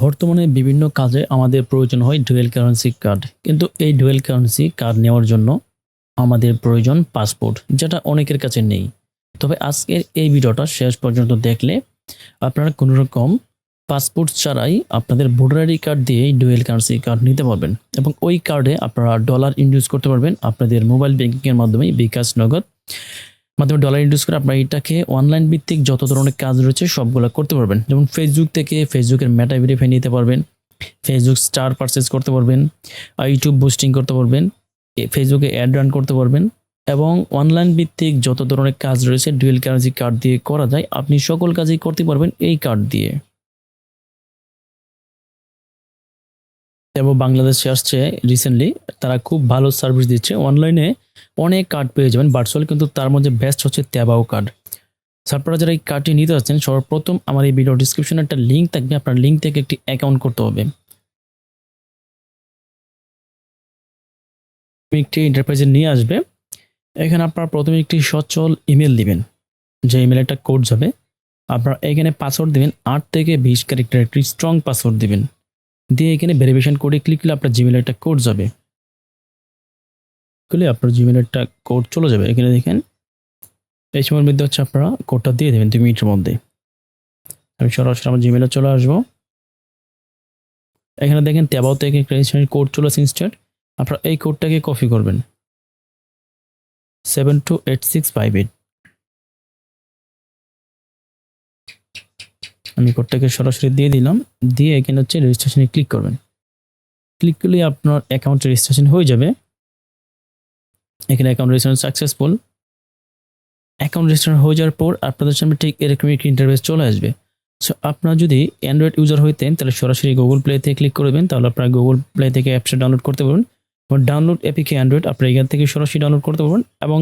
বর্তমানে বিভিন্ন কাজে আমাদের প্রয়োজন হয় ডুয়েল কারেন্সি কার্ড কিন্তু এই ডুয়েল কারেন্সি কার্ড নেওয়ার জন্য আমাদের প্রয়োজন পাসপোর্ট যেটা অনেকের কাছে নেই। তবে আজকের এই ভিডিওটা শেষ পর্যন্ত দেখলে আপনারা কোনো রকম পাসপোর্ট ছাড়াই আপনাদের ভোটার আইডি কার্ড দিয়ে ডুয়েল কারেন্সি কার্ড নিতে পারবেন এবং ওই কার্ডে আপনারা ডলার ইনডিউস করতে পারবেন আপনাদের মোবাইল ব্যাংকিংয়ের মাধ্যমে বিকাশ নগদ। মাধ্যমে ডলার ইনডিউস করে আপনার এটাকে অনলাইন ভিত্তিক যত ধরনের কাজ রয়েছে সবগুলো করতে পারবেন। যেমন ফেসবুক থেকে ফেসবুকের মেটা ভেরিফাই নিতে পারবেন ফেসবুক স্টার পারচেস করতে পারবেন ইউটিউব বুস্টিং করতে পারবেন ফেসবুকে অ্যাড রান করতে পারবেন এবং অনলাইন ভিত্তিক যত ধরনের কাজ রয়েছে ডুয়েল কারেন্সি কার্ড দিয়ে করা যায়, আপনি সকল কাজই করতে পারবেন এই কার্ড দিয়ে। এবং বাংলাদেশে আসছে রিসেন্টলি তারা খুব ভালো সার্ভিস দিচ্ছে। অনলাইনে অনেক কার্ড পেয়ে যাবেন। ভার্চুয়াল কিন্তু তার মধ্যে বেস্ট হচ্ছে ত্যাবাও কার্ড আপনারা যারা এই কার্ডটি নিতে যাচ্ছেন, সর্বপ্রথম আমার এই ভিডিও ডিসক্রিপশনে একটা লিঙ্ক থাকবে। আপনার লিঙ্ক থেকে একটি অ্যাকাউন্ট করতে হবে। একটি ইন্টারপ্রাইজে নিয়ে আসবে। এখানে আপনার প্রথমে একটি সচল ইমেল দিবেন। যে ইমেলে একটা কোড যাবে। আপনার এখানে পাসওয়ার্ড দিবেন। আট থেকে বিশ ক্যারেক্টার একটি স্ট্রং পাসওয়ার্ড দিবেন। দিয়ে এখানে ভেরিফিকেশন কোডে ক্লিক করলে আপনার জিমেলে একটা কোড যাবে। করলে আপনার জিমেলে একটা কোড চলে যাবে। এখানে দেখেন, এই সময়ের মধ্যে হচ্ছে আপনারা কোডটা দিয়ে দেবেন দুই মিনিটের মধ্যে। আমি সরাসরি আমার জিমেলে চলে আসব। এখানে দেখেন ট্যাবাও থেকে রেজিস্ট্রেশন কোড চলে আসে ইনস্ট্যান্ট আপনারা এই কোডটাকে কপি করবেন। Seven two eight six five eight আমি কোডটাকে সরাসরি দিয়ে দিলাম। দিয়ে এখানে হচ্ছে রেজিস্ট্রেশনে ক্লিক করবেন। ক্লিক করলে আপনার অ্যাকাউন্ট রেজিস্ট্রেশন হয়ে যাবে। এখানে account registration successful account registration হয়ে যাওয়ার পর আপনাদের সামনে ঠিক এরকম একটি ইন্টারভেস চলে আসবে। সো আপনারা যদি অ্যান্ড্রয়েড ইউজার হইতেন তাহলে সরাসরি গুগল প্লে থেকে ক্লিক করবেন। তাহলে আপনারা গুগল প্লে থেকে অ্যাপসটা ডাউনলোড করতে পারবেন। এবং ডাউনলোড অ্যাপিকে অ্যান্ড্রয়েড আপনি এখান থেকে সরাসরি ডাউনলোড করতে পারবেন। এবং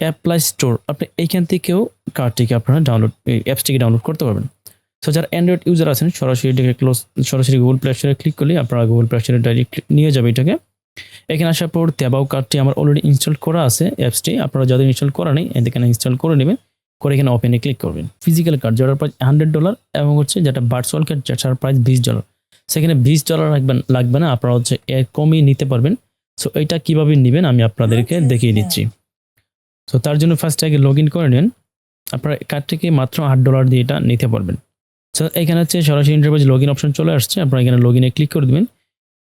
অ্যাপ প্লাই স্টোর আপনি এইখান থেকেও কার্ডটিকে আপনারা ডাউনলোড অ্যাপসটিকে ডাউনলোড করতে পারবেন। সো যারা অ্যান্ড্রয়েড ইউজার আছেন সরাসরি এটাকে ক্লোজ সরাসরি গুগল প্লে স্টোরে ক্লিক করলে আপনারা গুগল প্লে স্টোরে ডাইরেক্ট নিয়ে যাবে এটাকে। এখানে আসার পর তেবাও কার্ডটি আমার অলরেডি ইনস্টল করা আছে অ্যাপসটি আপনারা যাদের ইনস্টল করা নেই এখানে ইনস্টল করে নেবেন করে এখানে ওপেনে ক্লিক করবেন। ফিজিক্যাল কার্ড যেটার প্রাইস হান্ড্রেড ডলার এবং হচ্ছে যেটা ভার্চুয়াল কার্ড যেটার প্রাইস বিশ ডলার সেখানে বিশ ডলার রাখবেন লাগবে না আপনারা হচ্ছে এর কমই নিতে পারবেন। সো এটা কীভাবে নেবেন আমি আপনাদেরকে দেখিয়ে দিচ্ছি। সো তার জন্য ফার্স্ট আগে লগ ইন করে নেন। আপনারা কার্ডটিকে মাত্র আট ডলার দিয়ে এটা নিতে পারবেন। সো এখানে হচ্ছে সরাসরি ইন্টারপ্রাইজ লগ ইন অপশন চলে আসছে। আপনারা এখানে লগ ইনে ক্লিক করে দেবেন।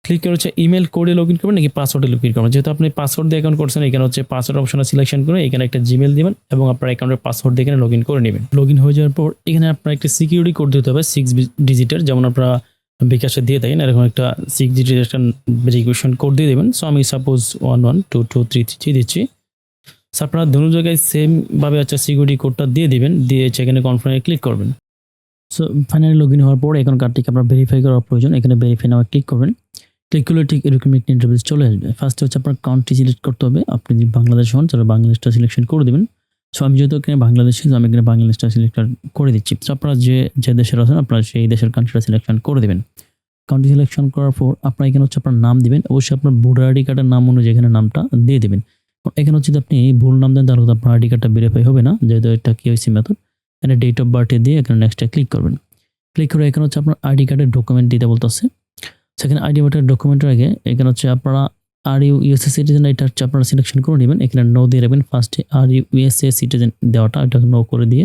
ক্লিক করে হচ্ছে ইমেল কোডে লগ ইন করবেন নাকি পাসওয়ার্ডে লগ ইন করবেন? যেহেতু আপনি পাসওয়ার্ড দিয়ে অ্যাকাউন্ট করছেন, এখানে হচ্ছে পাসওয়ার্ড অপশনে সিলেকশন করে এখানে একটা জিমেল দিবেন এবং আপনার অ্যাকাউন্টের পাসওয়ার্ড দিয়ে এখানে লগ ইন করে নেবেন। লগ ইন হয়ে যাওয়ার পর এখানে আপনার একটা সিকিউরিটি কোড দিতে হবে সিক্স ডিজিটের যেমন আপনারা বিকাশে দিয়ে থাকেন, এরকম একটা সিক্স ডিজিটের একটা ভেরিফিকেশন কোড দিয়ে দেবেন। সো আমি suppose one one two two three three দিচ্ছি। আপনারা দুটো জায়গায় সেমভাবে হচ্ছে সিকিউরিটি কোডটা দিয়ে দিবেন, দিয়ে সেখানে কনফার্মে ক্লিক করবেন। সো ফাইনালি লগ ইন হওয়ার পর এখন কার্ডটিকে আপনার ভেরিফাই করা প্রয়োজন। এখানে ভেরিফাই নামে ক্লিক করবেন। ক্লিক করলে ঠিক এরকম একটি ইন্টারভিউ চলে আসবে। ফার্স্টে হচ্ছে আপনার কান্ট্রি সিলেক্ট করতে হবে। আপনি যদি বাংলাদেশ হন, তাহলে বাংলাদেশটা সিলেকশন করে দেবেন। সো আমি যেহেতু এখানে বাংলাদেশি আমি এখানে বাংলাদেশটা সিলেক্ট করে দিচ্ছি। তো আপনারা যে যে দেশের আছেন, আপনারা সেই দেশের কান্ট্রিটা সিলেকশন করে দেবেন। কান্ট্রি সিলেকশন করার পর আপনারা এখানে হচ্ছে আপনার নাম দিবেন। অবশ্যই আপনার ভোটার আইডি কার্ডের নাম অনুযায়ী এখানে নামটা দিয়ে দেবেন। এখানে হচ্ছে যদি আপনি ভুল নাম দেন, তাহলে আপনার আইডি কার্ডটা ভেরিফাই হবে না। যেহেতু এটা কি হয়েছে মেথড এখানে ডেট অফ বার্থে দিয়ে এখানে নেক্সটে ক্লিক করবেন। ক্লিক করে এখানে হচ্ছে আপনার আইডি কার্ডের ডকুমেন্ট দিতে বলতেছে। সেখানে আইডি কার্ডের ডকুমেন্টের আগে এখানে হচ্ছে আপনারা আর ইউ ইউএসএ সিটিজেন এটা হচ্ছে আপনারা সিলেকশন করে নেবেন। এখানে নো দিয়ে রাখবেন। ফার্স্টে আর ইউ ইউএসএ সিটিজেন দেওয়াটা এটাকে নো করে দিয়ে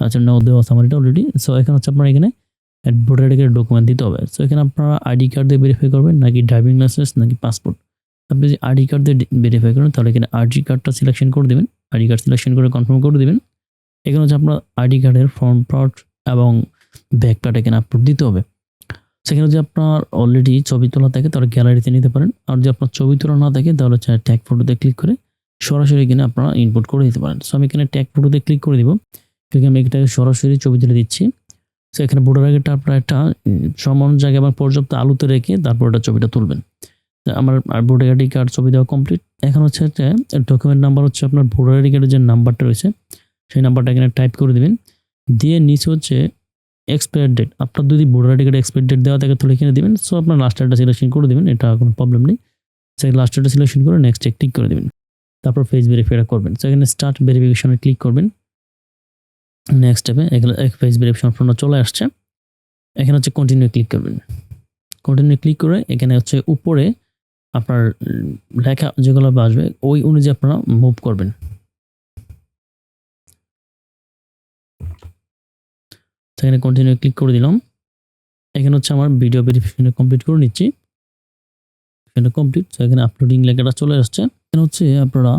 আচ্ছা নো দেওয়া আছে আমার এটা অলরেডি সো এখানে হচ্ছে আপনার এখানে ভোটার আইডি ডকুমেন্ট দিতে হবে। সো এখানে আপনারা আইডি কার্ড দিয়ে ভেরিফাই করবেন, নাকি ড্রাইভিং লাইসেন্স নাকি পাসপোর্ট আপনি যদি আইডি কার্ড দিয়ে ভেরিফাই করেন, তাহলে এখানে আইডি কার্ডটা সিলেকশন করে দেবেন। আইডি কার্ড সিলেকশন করে কনফার্ম করে দেবেন। এখানে হচ্ছে আপনার আইডি কার্ডের ফর্ম প্লট এবং ব্যাক প্লট এখানে আপলোড দিতে হবে। সেখানে যদি আপনার অলরেডি ছবি তোলা থাকে, তাহলে গ্যালারিতে নিতে পারেন। আর যদি আপনার ছবি তোলা না থাকে, তাহলে হচ্ছে ট্যাগ ফটোতে ক্লিক করে সরাসরি এখানে আপনারা ইনপুট করে দিতে পারেন। সো আমি এখানে ট্যাগ ফটোতে ক্লিক করে দিব। এখানে আমি এটাকে সরাসরি ছবি তুলে দিচ্ছি। সো এখানে ভোটার আগেটা আপনার একটা সমান জায়গায় এবং পর্যাপ্ত আলুতে রেখে তারপর এটা ছবিটা তুলবেন। আমার, আর ভোটার আইডি কার্ড ছবি দেওয়া কমপ্লিট এখন হচ্ছে ডকুমেন্ট নাম্বার হচ্ছে আপনার ভোটার আইডি কার্ডের যে নাম্বারটা রয়েছে সেই নাম্বারটা এখানে টাইপ করে দিবেন। দিয়ে নিচে হচ্ছে এক্সপায়ার ডেট আপনার যদি ভোটার কার্ডে এক্সপায়ার ডেট দেওয়া থাকে, তাহলে এখানে দিবেন। সো আপনার লাস্ট ডেটটা সিলেকশন করে দেবেন, এটা কোনো প্রবলেম নেই। সেই লাস্ট ডেটটা সিলেকশন করে নেক্সট ক্লিক করে দেবেন। তারপর ফেস ভেরিফাইটা করবেন। সো এখানে স্টার্ট ভেরিফিকেশনে ক্লিক করবেন। নেক্সট স্টেপে এখানে ফেস ভেরিফিকেশন অপশনটা চলে আসছে। এখানে হচ্ছে কন্টিনিউ ক্লিক করবেন। কন্টিনিউ ক্লিক করে এখানে হচ্ছে উপরে আপনার লেখা যেগুলো আসবে, ওই অনুযায়ী আপনারা মুভ করবেন। সেখানে কন্টিনিউ ক্লিক করে দিলাম। এখানে হচ্ছে আমার ভিডিও ভেরিফিকেশন কমপ্লিট করে নিচ্ছি। এখানে কমপ্লিট এখানে আপলোডিং লেখাটা চলে আসছে। এখানে হচ্ছে আপনারা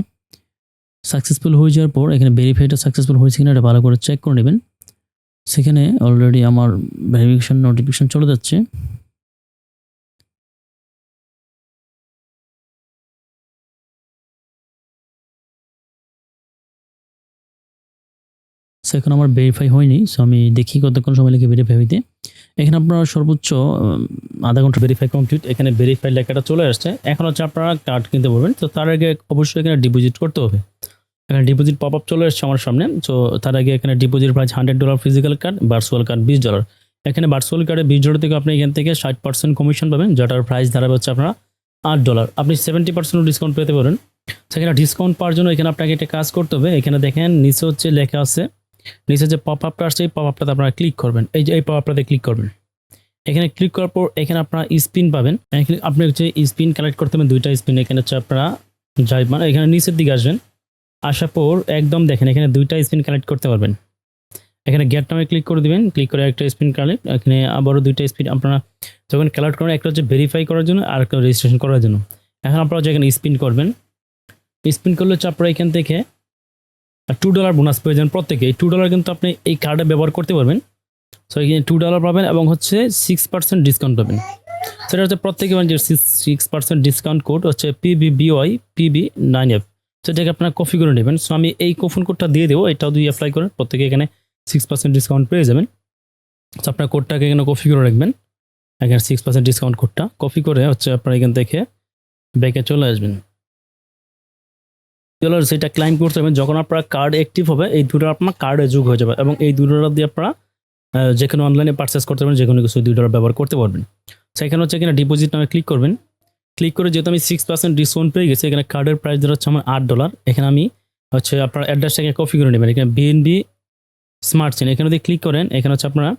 সাকসেসফুল হয়ে যাওয়ার পর, এখানে ভেরিফাইটা সাকসেসফুল হয়েছে কিনা এটা ভালো করে চেক করে নেবেন। সেখানে অলরেডি আমার ভেরিফিকেশন নোটিফিকেশন চলে যাচ্ছে। সো এখন আমার ভেরিফাই হয়নি সো আমি দেখি কতক্ষণ সময় লেগে ভেরিফাই হইতে। এখানে আপনারা সর্বোচ্চ আধা ঘণ্টা ভেরিফাই কমপ্লিট এখানে ভেরিফাই লেখাটা চলে আসছে। এখন হচ্ছে আপনারা কার্ড কিনতে পারবেন তো তার আগে অবশ্যই এখানে ডিপোজিট করতে হবে। এখানে ডিপোজিট পপ আপ চলে আসছে আমার সামনে তো তার আগে এখানে deposit price hundred dollar physical card virtual card বিশ ডলার এখানে ভার্চুয়াল কার্ডে বিশ ডলার থেকে আপনি এখান থেকে ষাট পার্সেন্ট কমিশন পাবেন, যেটার প্রাইস দাঁড়াবে হচ্ছে আপনারা আট ডলার আপনি সেভেন্টি পার্সেন্ট ডিসকাউন্ট পেতে পারেন। সেখানে ডিসকাউন্ট পাওয়ার জন্য এখানে আপনাকে একটা কাজ করতে হবে, এখানে দেখেন নিচে হচ্ছে লেখা আছে নিচে যে পপ আপটা আসছে, এই পপ আপটাতে আপনারা ক্লিক করবেন। এই যে এই পপ আপটাতে ক্লিক করবেন। এখানে ক্লিক করার পর এখানে আপনারা স্পিন পাবেন। এখানে আপনি হচ্ছে স্পিন কালেক্ট করতে হবে দুইটা স্পিন এখানে হচ্ছে আপনারা যাই মানে এখানে নিচের দিকে আসবেন। আসার পর একদম দেখেন, এখানে দুইটা স্পিন কালেক্ট করতে পারবেন। এখানে গেট নামে ক্লিক করে দিবেন ক্লিক করে একটা স্পিন কালেক্ট এখানে আবারও দুইটা স্পিন আপনারা যখন কালেক্ট করেন, একটা হচ্ছে ভেরিফাই করার জন্য, আর একটা রেজিস্ট্রেশন করার জন্য। এখন আপনারা এখানে স্পিন করবেন। স্পিন করলে হচ্ছে আপনারা এখান থেকে টু ডলার বোনাস পেয়ে যাবেন প্রত্যেকে এই টু ডলার কিন্তু আপনি এই কার্ডে ব্যবহার করতে পারবেন। সো এখানে টু ডলার পাবেন এবং হচ্ছে সিক্স পার্সেন্ট ডিসকাউন্ট পাবেন। সেটা হচ্ছে প্রত্যেকে মানে যে সিক্স পার্সেন্ট ডিসকাউন্ট কোড হচ্ছে PB B Y PB nine F সেটাকে আপনারা কপি করে নেবেন। সো আমি এই কোফন কোডটা দিয়ে দেবো। এটাও দুই অ্যাপ্লাই করেন প্রত্যেকে এখানে সিক্স পার্সেন্ট ডিসকাউন্ট পেয়ে যাবেন। সো আপনার কোডটাকে এখানে কপি করে রাখবেন। এখানে সিক্স পার্সেন্ট ডিসকাউন্ট কোডটা কপি করে হচ্ছে আপনারা এখান থেকে ব্যাকে চলে আসবেন। ডলার সেটা ক্লাইম করতে হবে যখন আপনার কার্ড অ্যাক্টিভ হবে, এই দুটো আপনার কার্ডে যোগ হয়ে যাবে এবং এই দুই ডলার দিয়ে আপনারা যে কোনো অনলাইনে পারচেস করতে পারবেন, যে কোনো কিছু দুই ডলার ব্যবহার করতে পারবেন। সেখানে হচ্ছে এখানে ডিপোজিট নামে ক্লিক করবেন। ক্লিক করে যেহেতু আমি সিক্স পার্সেন্ট ডিসকাউন্ট পেয়ে গেছি, এখানে কার্ডের প্রাইস ধরে হচ্ছে আমার আট ডলার এখানে আমি হচ্ছে আপনার অ্যাড্রেসটাকে কপি করে নেবেন। এখানে বিএনবি স্মার্ট চেন এখানে যদি ক্লিক করেন, এখানে হচ্ছে আপনারা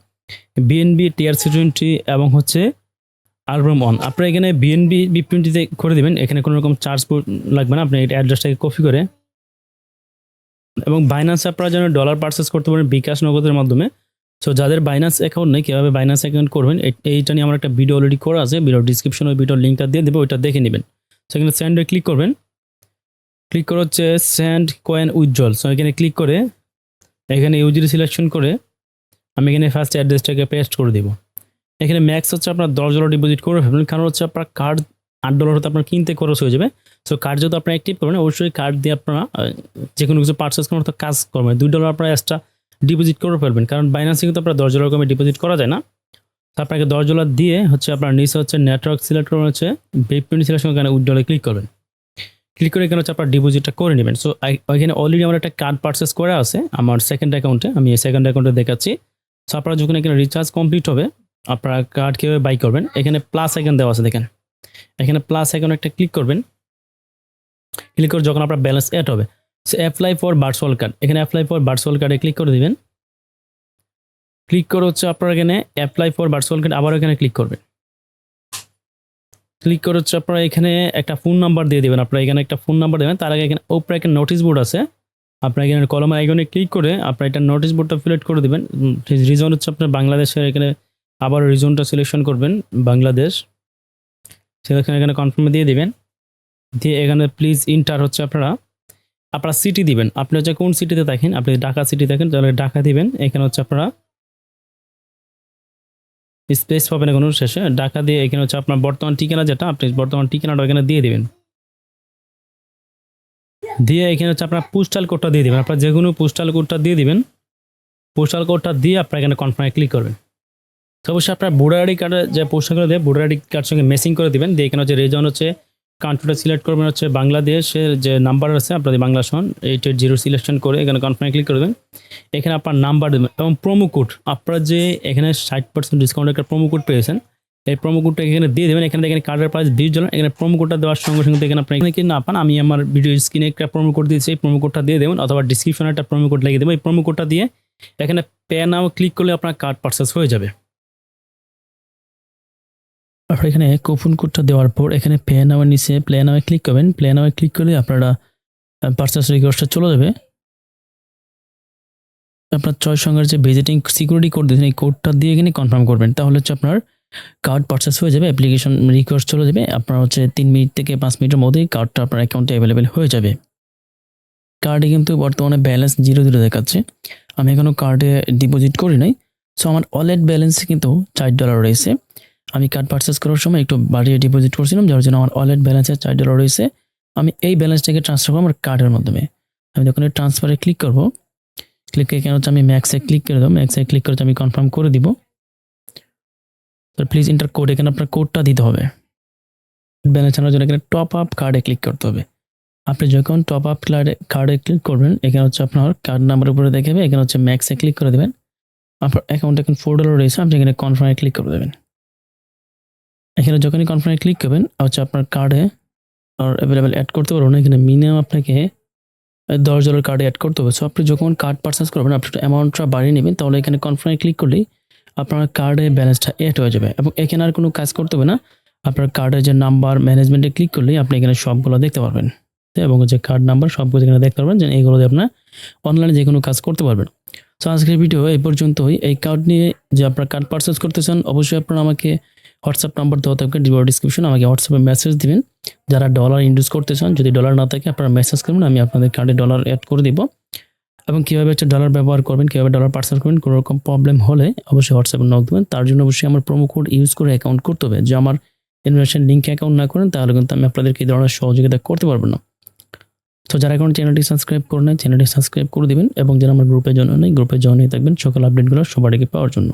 বিএনবি টিআরসি টোয়েন্টি এবং হচ্ছে আলবাম অন আপনারা এখানে বিএনবি বি টোয়েন্টিতে করে দেবেন। এখানে কোনো রকম চার্জ লাগবে না। আপনি এটা অ্যাড্রেসটাকে কপি করে এবং বাইন্যান্সে আপনারা যেন ডলার পারচেস করতে পারেন বিকাশ নগদের মাধ্যমে। সো যাদের বাইন্যান্স অ্যাকাউন্ট নেই, কীভাবে বাইন্যান্স অ্যাকাউন্ট করবেন? এইটা নিয়ে আমার একটা ভিডিও অলরেডি করা আছে। ভিডিও ডিসক্রিপশনে ওই ভিডিওর লিঙ্কটা দিয়ে দেবো, ওইটা দেখে নেবেন। সেখানে স্যান্ডে ক্লিক করবেন। ক্লিক করে হচ্ছে স্যান্ড কয়েন উজ্জ্বল সো এখানে ক্লিক করে, এখানে ইউজিডি সিলেকশন করে, আমি এখানে ফার্স্ট অ্যাড্রেসটাকে পেস্ট করে দেবো। এখানে ম্যাক্স হচ্ছে আপনার দশ ডলার ডিপোজিট করে ফেলবেন। কারণ হচ্ছে আপনার কার্ড আট ডলার হতে আপনার কিনতে খরচ হয়ে যাবে। সো কার্ড যেহেতু আপনার অ্যাক্টিভ করবেন, অবশ্যই কার্ড দিয়ে আপনারা যে কোনো কিছু পার্চেস করার মতো কাজ করবেন। দুই ডলার আপনারা এক্সট্রা ডিপোজিট করে ফেলবেন। কারণ বাইন্যান্সে কিন্তু আপনার দশ ডলার কমে ডিপোজিট করা যায় না। তো আপনাকে দশ ডলার দিয়ে হচ্ছে আপনার নিচে হচ্ছে নেটওয়ার্ক সিলেক্ট করবেন, হচ্ছে বেপ টোয়েন্টি সিলেকশন এখানে উইথড্রলে ক্লিক করবেন। ক্লিক করে এখানে হচ্ছে আপনার ডিপোজিটটা করে নেবেন। সো ওইখানে অলরেডি আমার একটা কার্ড পার্চেস করা আছে, আমার সেকেন্ড অ্যাকাউন্টে আমি সেকেন্ড অ্যাকাউন্টে দেখাচ্ছি। সো আপনারা যখন এখানে রিচার্জ কমপ্লিট হবে আপনারা কার্ড কীভাবে বাই করবেন? এখানে প্লাস আইকন দেওয়া আছে, দেখেন। এখানে প্লাস আইকন একটা ক্লিক করবেন। ক্লিক করে যখন আপনার ব্যালেন্স অ্যাড হবে। So apply for virtual card এখানে অ্যাপ্লাই ফর ভার্চুয়াল কার্ডে ক্লিক করে দিবেন। ক্লিক করে হচ্ছে আপনার এখানে অ্যাপ্লাই ফর ভার্চুয়াল কার্ড আবার এখানে ক্লিক করবেন। ক্লিক করে হচ্ছে আপনারা এখানে একটা ফোন নাম্বার দিয়ে দেবেন। আপনারা এখানে একটা ফোন নাম্বার দেবেন। তার আগে এখানে ওপরে একটা নোটিশ বোর্ড আছে। আপনার এখানে কলম আইকনে ক্লিক করে আপনার এটা নোটিশ বোর্ডটা ফিলেট করে দেবেন। রিজন হচ্ছে আপনার বাংলাদেশের এখানে আবার রিজনটা সিলেকশন করবেন, বাংলাদেশ। সিলেকশন এখানে কনফার্মে দিয়ে দিবেন। দিয়ে এখানে প্লিজ ইন্টার হচ্ছে আপনারা। আপনারা সিটি দিবেন। আপনি হচ্ছে কোন সিটিতে থাকেন? আপনি ঢাকা সিটি দেখেন তাহলে ঢাকা দিবেন। এখানে হচ্ছে আপনারা স্পেস পাবেন কোনো শেষে। ঢাকা দিয়ে এখানে হচ্ছে আপনার বর্তমান ঠিকানা যেটা, আপনি বর্তমান ঠিকানাটা এখানে দিয়ে দিবেন। দিয়ে এখানে হচ্ছে আপনার পোস্টাল কোডটা দিয়ে দিবেন। আপনার যে কোনো পোস্টাল কোডটা দিয়ে দিবেন। পোস্টাল কোডটা দিয়ে আপনার এখানে কনফার্মে ক্লিক করবেন। তো অবশ্যই আপনার ভোটার আইডি কার্ডে যে পোস্টালগুলো দেয় ভোটার আইডি কার্ড সঙ্গে মেসিং করে দিবেন। দিয়ে এখানে হচ্ছে রেজন হচ্ছে কান্ট্রিটা সিলেক্ট করবেন হচ্ছে বাংলাদেশের যে নাম্বার আছে, আপনাদের বাংলা সন এইট এইট জিরো সিলেকশন করে এখানে কনফার্মে ক্লিক করবেন এখানে আপনার নাম্বার দেবেন এবং প্রোমো কোড আপনারা যে এখানে ষাট পার্সেন্ট ডিসকাউন্ট একটা প্রোমো কোড পেয়েছেন, এই প্রোমো কোডটা এখানে দিয়ে দেবেন। এখানে দেখেন কার্ডের প্রাইস বিশ ডলার এখানে প্রোমো কোডটা দেওয়ার সঙ্গে সঙ্গে এখানে আপনি এখানে না পান, আমি আমার ভিডিও স্ক্রিনে একটা প্রোমো কোড দিয়েছি, এই প্রোমো কোডটা দিয়ে দেবেন অথবা ডিসক্রিপশনে একটা প্রোমো কোড লাগিয়ে দেবেন, এই প্রোমো কোডটা দিয়ে এখানে পে নাও ক্লিক করলে আপনার কার্ড পার্চেস হয়ে যাবে। আপনার এখানে কুপন কোডটা দেওয়ার পর এখানে পে নামের নিচে প্লে নামে ক্লিক করবেন। প্লে নামে ক্লিক করলে আপনারা পার্সেস রিকোয়েস্টটা চলে যাবে। আপনার চয়েস সঙ্গের যে ভিজিটিং সিকিউরিটি কোড দিয়েছেন, এই কোডটা দিয়ে এখানে কনফার্ম করবেন। তাহলে হচ্ছে আপনার কার্ড পারচেস হয়ে যাবে অ্যাপ্লিকেশন রিকোয়েস্ট চলে যাবে। আপনার হচ্ছে তিন মিনিট থেকে পাঁচ মিনিটের মধ্যেই কার্ডটা আপনার অ্যাকাউন্টে অ্যাভেলেবেল হয়ে যাবে। কার্ডে কিন্তু বর্তমানে ব্যালেন্স জিরো জিরো দেখাচ্ছে। আমি এখনও কার্ডে ডিপোজিট করি নাই। সো আমার ওয়ালেট ব্যালেন্স কিন্তু চার ডলার রয়েছে। আমি কার্ড পারচেস করার সময় একটু বাড়িয়ে ডিপোজিট করছিলাম, যার জন্য আমার ওয়ালেট ব্যালেন্সে চার ডলার রয়েছে। আমি এই ব্যালেন্সটাকে ট্রান্সফার করব আমার কার্ডের মাধ্যমে। আমি যখন ট্রান্সফারে ক্লিক করব ক্লিক এখানে হচ্ছে আমি ম্যাক্সে ক্লিক করে দেবো ম্যাক্সে ক্লিক করে আমি কনফার্ম করে দিব। তো প্লিজ ইন্টার কোড এখানে আপনার কোডটা দিতে হবে। ব্যালেন্স আনার জন্য এখানে টপ আপ কার্ডে ক্লিক করতে হবে। আপনি যখন টপ আপ কার্ডে কার্ডে ক্লিক করবেন, এখানে হচ্ছে আপনার কার্ড নাম্বার উপরে দেখাবে এখানে হচ্ছে ম্যাক্সে ক্লিক করে দেবেন। আপনার অ্যাকাউন্ট এখন ফোর ডলার রয়েছে, আপনি এখানে কনফার্মে ক্লিক করে দেবেন। এখানে যখনই কনফার্মে ক্লিক করবেন হচ্ছে আপনার কার্ডে আর অ্যাভেলেবেল অ্যাড করতে পারবেন। না এখানে মিনিমাম আপনাকে দশ ডলার কার্ডে অ্যাড করতে হবে। সো আপনি যখন কার্ড পারচেস করবেন, আপনি একটু অ্যামাউন্টটা বাড়িয়ে নেবেন, তাহলে এখানে কনফার্মে ক্লিক করলেই আপনার কার্ডে ব্যালেন্সটা অ্যাড হয়ে যাবে। এবং এখানে আর কোনো কাজ করতে হবে না। আপনার কার্ডের যে নাম্বার ম্যানেজমেন্টে ক্লিক করলেই আপনি এখানে সবগুলো দেখতে পারবেন। এবং যে কার্ড নাম্বার সবগুলো এখানে দেখতে পারবেন যে এইগুলো দিয়ে আপনার অনলাইনে যে কোনো কাজ করতে পারবেন। সো আজকের ভিডিও এই পর্যন্তই। এই কার্ড নিয়ে যে আপনার কার্ড পারচেস করতে চান, অবশ্যই আপনারা আমাকে হোয়াটসঅ্যাপ নাম্বার দেওয়া থাকবে ডিসক্রিপশন, আমাকে হোয়াটসঅ্যাপে মেসেজ দিবেন। যারা ডলার ইনভেস্ট করতে চান, যদি ডলার না থাকে, আপনারা মেসেজ করবেন, আমি আপনাদের কার্ডে ডলার অ্যাড করে দিব। এবং কীভাবে হচ্ছে ডলার ব্যবহার করবেন, কীভাবে ডলার পার্সেল করবেন, কোনো রকম প্রবলেম হলে অবশ্যই হোয়াটসঅ্যাপে নক দেবেন। তার জন্য অবশ্যই আমার প্রোমো কোড ইউজ করে অ্যাকাউন্ট করতে হবে। যে আমার ইনভেস্টমেন্ট লিঙ্কে অ্যাকাউন্ট না করেন, তাহলে কিন্তু আমি আপনাদেরকে এই ধরনের সহযোগিতা করতে পারব না। তো যারা এখন চ্যানেলটি সাবস্ক্রাইব করে নেয় চ্যানেলটি সাবস্ক্রাইব করে দিবেন। এবং যারা আমার গ্রুপে জয়েন নেই গ্রুপে জয়েন হয়ে থাকবেন। সকল আপডেটগুলো সবার পাওয়ার জন্য।